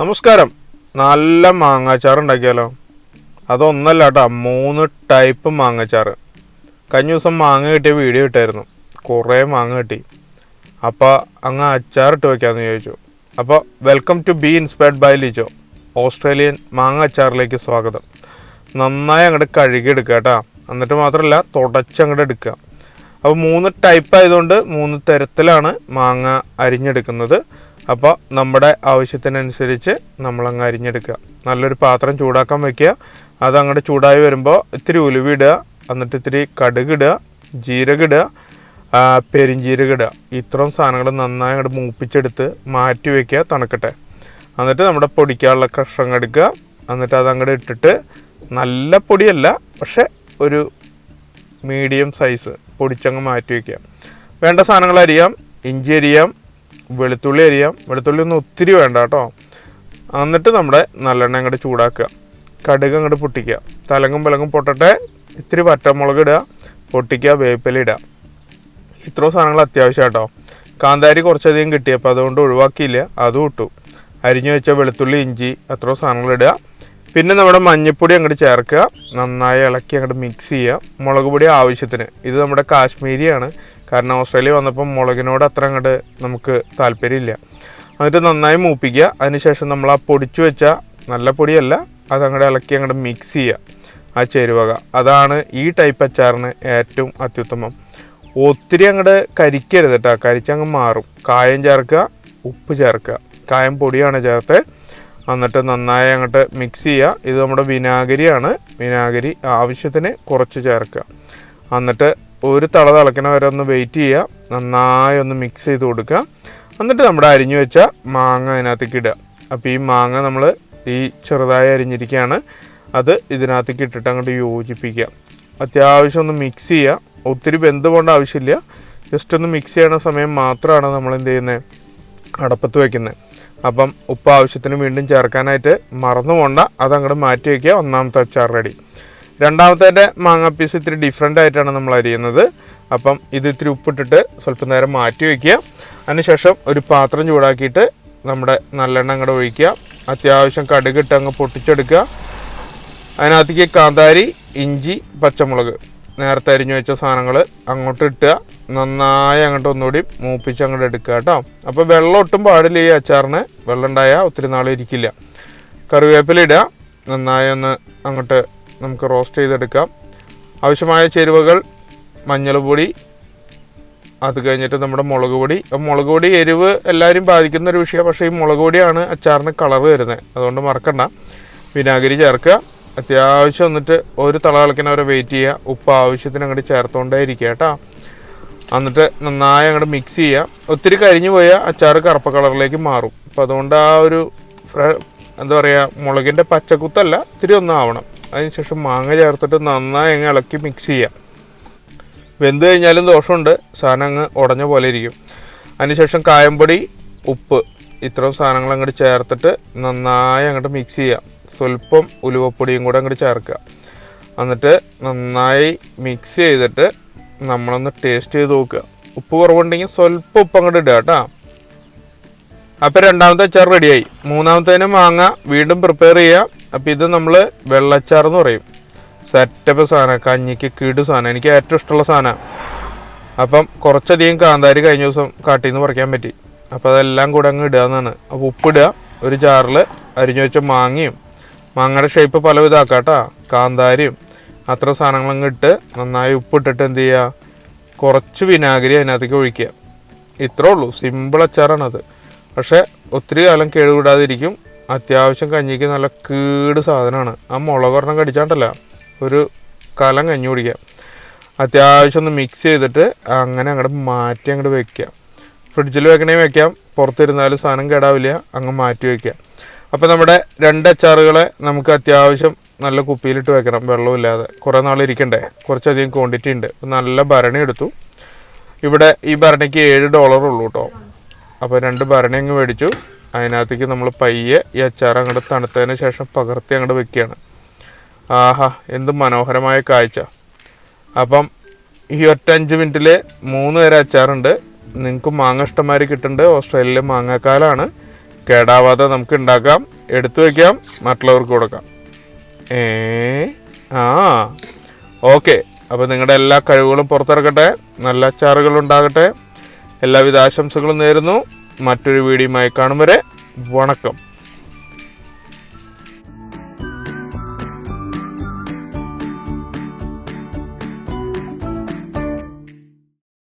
നമസ്കാരം. നല്ല മാങ്ങാച്ചാർ ഉണ്ടാക്കിയാലോ? അതൊന്നല്ല കേട്ടോ മൂന്ന് ടൈപ്പ് മാങ്ങാച്ചാർ കഴിഞ്ഞ ദിവസം മാങ്ങ കിട്ടിയ വീഡിയോ ഇട്ടായിരുന്നു. കുറേ മാങ്ങ കിട്ടി. അപ്പോൾ അങ്ങ് അച്ചാർ ഇട്ട് വെക്കാമെന്ന് ചോദിച്ചു അപ്പോൾ welcome to be inspired by Lijo Australian മാങ്ങ അച്ചാറിലേക്ക് സ്വാഗതം. നന്നായി അങ്ങോട്ട് കഴുകിയെടുക്കുക കേട്ടോ. എന്നിട്ട് മാത്രമല്ല തുടച്ച് അങ്ങോട്ട് എടുക്കുക. അപ്പോൾ മൂന്ന് ടൈപ്പ് ആയതുകൊണ്ട് മൂന്ന് തരത്തിലാണ് മാങ്ങ അരിഞ്ഞെടുക്കുന്നത്. അപ്പോൾ നമ്മുടെ ആവശ്യത്തിനനുസരിച്ച് നമ്മളങ്ങ് അരിഞ്ഞെടുക്കുക. നല്ലൊരു പാത്രം ചൂടാക്കാൻ വെക്കുക. അത് അങ്ങോട്ട് ചൂടായി വരുമ്പോൾ ഇത്തിരി ഉലുവ ഇടുക. എന്നിട്ട് ഇത്തിരി കടുക് ഇടുക. ജീരകം ഇടുക. ആ, പെരിഞ്ജീരകം ഇടുക. ഇത്രയും സാധനങ്ങൾ നന്നായി അങ്ങോട്ട് മൂപ്പിച്ചെടുത്ത് മാറ്റി വയ്ക്കുക തണുക്കട്ടെ. എന്നിട്ട് നമ്മുടെ പൊടിക്കാനുള്ള കഷ്ണം എടുക്കുക. എന്നിട്ട് അത് അങ്ങോട്ട് ഇട്ടിട്ട് നല്ല പൊടിയല്ല പക്ഷെ ഒരു മീഡിയം സൈസ് പൊടിച്ചങ്ങ് മാറ്റി വയ്ക്കുക വേണ്ട സാധനങ്ങൾ അരിയാം. ഇഞ്ചി അരിയാം. വെളുത്തുള്ളി അരിയാം. വെളുത്തുള്ളി ഒന്നും ഒത്തിരി വേണ്ട കേട്ടോ. എന്നിട്ട് നമ്മുടെ നല്ലെണ്ണ അങ്ങോട്ട് ചൂടാക്കുക. കടുക് അങ്ങോട്ട് പൊട്ടിക്കുക. തലങ്ങും വിലങ്ങും പൊട്ടട്ടെ. ഇത്തിരി വറ്റമുളക് ഇടുക. പൊട്ടിക്കുക വേപ്പില ഇടുക. ഇത്രയും സാധനങ്ങൾ അത്യാവശ്യം കേട്ടോ. കാന്താരി കുറച്ചധികം കിട്ടിയപ്പോൾ അതുകൊണ്ട് ഒഴിവാക്കിയില്ല. അതും ഇട്ടു. അരിഞ്ഞു വെച്ച വെളുത്തുള്ളി ഇഞ്ചി അത്രയും സാധനങ്ങൾ ഇടുക. പിന്നെ നമ്മുടെ മഞ്ഞൾപ്പൊടി അങ്ങോട്ട് ചേർക്കുക. നന്നായി ഇളക്കി അങ്ങോട്ട് മിക്സ് ചെയ്യുക. മുളക് പൊടി ആവശ്യത്തിന്. ഇത് നമ്മുടെ കാശ്മീരിയാണ്. കാരണം ഓസ്ട്രേലിയ വന്നപ്പോൾ മുളകിനോട് അത്ര അങ്ങോട്ട് നമുക്ക് താല്പര്യമില്ല. എന്നിട്ട് നന്നായി മൂപ്പിക്കുക. അതിനുശേഷം നമ്മൾ ആ പൊടിച്ചു വെച്ച നല്ല പൊടിയല്ല അത് അങ്ങോട്ട് ഇളക്കി അങ്ങോട്ട് മിക്സ് ചെയ്യുക. ആ ചേരുവക. അതാണ് ഈ ടൈപ്പ് അച്ചാറിന് ഏറ്റവും അത്യുത്തമം. ഒത്തിരി അങ്ങോട്ട് കരിക്കരുത് കേട്ടോ കരിച്ചങ്ങ് മാറും. കായം ചേർക്കുക ഉപ്പ് ചേർക്കുക. കായം പൊടിയാണ് ചേർത്ത് എന്നിട്ട് നന്നായി അങ്ങോട്ട് മിക്സ് ചെയ്യുക ഇത് നമ്മുടെ വിനാഗിരിയാണ്. വിനാഗിരി ആവശ്യത്തിന് കുറച്ച് ചേർക്കുക. എന്നിട്ട് ഒരു തള തിളക്കണ വരെ ഒന്ന് വെയിറ്റ് ചെയ്യുക നന്നായി ഒന്ന് മിക്സ് ചെയ്ത് കൊടുക്കുക. എന്നിട്ട് നമ്മുടെ അരിഞ്ഞു വെച്ച മാങ്ങ അതിനകത്തേക്ക് ഇടുക. അപ്പോൾ ഈ മാങ്ങ നമ്മൾ ഈ ചെറുതായി അരിഞ്ഞിരിക്കുകയാണ്. അത് ഇതിനകത്തേക്ക് ഇട്ടിട്ട് അങ്ങോട്ട് യോജിപ്പിക്കുക. അത്യാവശ്യം ഒന്ന് മിക്സ് ചെയ്യുക ഒത്തിരി ബന്ധം പോകേണ്ട ആവശ്യമില്ല. ജസ്റ്റ് ഒന്ന് മിക്സ് ചെയ്യണ സമയം മാത്രമാണ് നമ്മൾ എന്ത് ചെയ്യുന്നത് അടപ്പത്ത് വയ്ക്കുന്നത് അപ്പം ഉപ്പ് ആവശ്യത്തിന് വീണ്ടും ചേർക്കാനായിട്ട് മറന്നു പോണ്ട. അതങ്ങോട്ട് മാറ്റി വയ്ക്കുക ഒന്നാമത്തെ അച്ചാർ റെഡി രണ്ടാമത്തെ മാങ്ങ പീസ് ഇത്തിരി ഡിഫറെന്റ് ആയിട്ടാണ് നമ്മൾ അരിയുന്നത്. അപ്പം ഇത് ഇത്തിരി ഉപ്പിട്ടിട്ട് സ്വല്പം നേരം മാറ്റി വയ്ക്കുക അതിനുശേഷം ഒരു പാത്രം ചൂടാക്കിയിട്ട് നമ്മുടെ നല്ലെണ്ണ അങ്ങോട്ട് ഒഴിക്കുക. അത്യാവശ്യം കടുകിട്ട് അങ്ങ് പൊട്ടിച്ചെടുക്കുക. അതിനകത്തേക്ക് കാന്താരി ഇഞ്ചി പച്ചമുളക് നേരത്തെ അരിഞ്ഞു വെച്ച സാധനങ്ങൾ അങ്ങോട്ട് ഇട്ടുക. നന്നായി അങ്ങോട്ട് ഒന്നുകൂടി മൂപ്പിച്ച് അങ്ങോട്ട് എടുക്കുക കേട്ടോ. അപ്പോൾ വെള്ളം ഒട്ടും പാടില്ല ഈ അച്ചാറിന്. വെള്ളം ഉണ്ടായാൽ ഒത്തിരി നാൾ ഇരിക്കില്ല. കറിവേപ്പില ഇടുക. നന്നായി ഒന്ന് അങ്ങോട്ട് നമുക്ക് റോസ്റ്റ് ചെയ്തെടുക്കാം. ആവശ്യമായ ചേരുവകൾ മഞ്ഞൾപ്പൊടി അത് കഴിഞ്ഞിട്ട് നമ്മുടെ മുളക് പൊടി. മുളക് പൊടി എരിവ് എല്ലാവരും ബാധിക്കുന്ന ഒരു വിഷയമാണ് പക്ഷേ ഈ മുളക് പൊടിയാണ് അച്ചാറിന് കളർ വരുന്നത്. അതുകൊണ്ട് മറക്കണ്ട. വിനാഗിരി ചേർക്കുക. അത്യാവശ്യം എന്നിട്ട് ഒരു തള കളിക്കുന്ന വരെ വെയിറ്റ് ചെയ്യുക ഉപ്പ് ആവശ്യത്തിന് അങ്ങോട്ട് ചേർത്തുകൊണ്ടേ ഇരിക്കുക കേട്ടോ എന്നിട്ട് നന്നായി അങ്ങോട്ട് മിക്സ് ചെയ്യുക ഒത്തിരി കരിഞ്ഞു പോയാൽ അച്ചാർ കറുപ്പ കളറിലേക്ക് മാറും. അപ്പം അതുകൊണ്ട് ആ ഒരു എന്താ പറയുക മുളകിന്റെ പച്ചക്കുത്തല്ല ഇത്തിരി ഒന്നാവണം അതിനുശേഷം മാങ്ങ ചേർത്തിട്ട് നന്നായി അങ്ങ് ഇളക്കി മിക്സ് ചെയ്യുക വെന്ത് കഴിഞ്ഞാലും ദോഷമുണ്ട്. സാധനം അങ്ങ് ഉടഞ്ഞ പോലെ ഇരിക്കും. അതിനുശേഷം കായംപൊടി ഉപ്പ്. ഇത്രയും സാധനങ്ങൾ അങ്ങോട്ട് ചേർത്തിട്ട് നന്നായി അങ്ങോട്ട് മിക്സ് ചെയ്യുക സ്വല്പം ഉലുവപ്പൊടിയും കൂടെ അങ്ങോട്ട് ചേർക്കുക. എന്നിട്ട് നന്നായി മിക്സ് ചെയ്തിട്ട് നമ്മളൊന്ന് ടേസ്റ്റ് ചെയ്ത് നോക്കുക. ഉപ്പ് കുറവുണ്ടെങ്കിൽ സ്വല്പം ഉപ്പ് അങ്ങോട്ട് ഇടുക കേട്ടോ. അപ്പോൾ രണ്ടാമത്തെ അച്ചാർ റെഡിയായി മൂന്നാമത്തേന് മാങ്ങ വീണ്ടും പ്രിപ്പയർ ചെയ്യുക. അപ്പോൾ ഇത് നമ്മൾ വെള്ളച്ചാർ എന്ന് പറയും. സെറ്റപ്പ് സാധനം കഞ്ഞിക്ക് കിടു സാധനം. എനിക്ക് ഏറ്റവും ഇഷ്ടമുള്ള സാധനമാണ് അപ്പം കുറച്ചധികം കാന്താരി കഴിഞ്ഞ ദിവസം കാട്ടിൽ നിന്ന് പറിക്കാൻ പറ്റി. അപ്പോൾ അതെല്ലാം കൂടെ അങ്ങ് ഇടുക എന്നാണ്. അപ്പോൾ ഉപ്പിടുക ഒരു ചാറിൽ അരിഞ്ഞു വെച്ച മാങ്ങയും മാങ്ങയുടെ ഷേപ്പ് പല വിധമാക്കാം കേട്ടോ കാന്താരിയും അത്ര സാധനങ്ങളും ഇട്ട് നന്നായി ഉപ്പിട്ടിട്ട് എന്ത് ചെയ്യുക കുറച്ച് വിനാഗിരി അതിനകത്തേക്ക് ഒഴിക്കുക. ഇത്രേ ഉള്ളൂ. സിമ്പിൾ അച്ചാറാണത്. പക്ഷേ ഒത്തിരി കാലം കേടുവിടാതിരിക്കും അത്യാവശ്യം കഞ്ഞിക്ക് നല്ല കീട് സാധനമാണ്. ആ മുളക് ഒരെണ്ണം കടിച്ചാണ്ടല്ല. ഒരു കലം കഞ്ഞി കുടിക്കുക. അത്യാവശ്യം ഒന്ന് മിക്സ് ചെയ്തിട്ട് അങ്ങനെ അങ്ങോട്ട് മാറ്റി അങ്ങോട്ട് വെക്കുക. ഫ്രിഡ്ജിൽ വെക്കണേ വെക്കാം. പുറത്തിരുന്നാലും സാധനം കേടാവില്ല. അങ്ങ് മാറ്റി വെക്കുക. അപ്പോൾ നമ്മുടെ രണ്ട് അച്ചാറുകളെ നമുക്ക് അത്യാവശ്യം നല്ല കുപ്പിയിലിട്ട് വെക്കണം വെള്ളമില്ലാതെ കുറേ നാൾ ഇരിക്കണ്ടേ? കുറച്ചധികം ക്വാണ്ടിറ്റി ഉണ്ട്. നല്ല ഭരണി എടുത്തു. ഇവിടെ ഈ ഭരണിക്ക് ഏഴ് ഉള്ളൂ കേട്ടോ അപ്പോൾ രണ്ട് ഭരണി അങ്ങ് മേടിച്ചു. അതിനകത്തേക്ക് നമ്മൾ പയ്യെ ഈ അച്ചാർ അങ്ങോട്ട് തണുത്തതിന് ശേഷം പകർത്തി അങ്ങോട്ട് വെക്കുകയാണ്. ആഹാ എന്ത് മനോഹരമായ കാഴ്ച. അപ്പം ഈ ഒറ്റ അഞ്ച് മിനിറ്റിൽ മൂന്ന് തരം അച്ചാറുണ്ട്. നിങ്ങൾക്ക് മാങ്ങ ഇഷ്ടമാതിരി കിട്ടുന്നുണ്ട്. ഓസ്ട്രേലിയയിലെ മാങ്ങാക്കാലാണ്. കേടാവാതെ നമുക്ക് ഉണ്ടാക്കാം. എടുത്തു വയ്ക്കാം മറ്റുള്ളവർക്ക് കൊടുക്കാം. ഏ ആ. ഓക്കെ. അപ്പോൾ നിങ്ങളുടെ എല്ലാ കഴിവുകളും പുറത്തിറക്കട്ടെ. നല്ല അച്ചാറുകൾ ഉണ്ടാകട്ടെ എല്ലാവിധ ആശംസകളും നേരുന്നു. മറ്റൊരു വീഡിയോയുമായി കാണും വരെ. വണക്കം.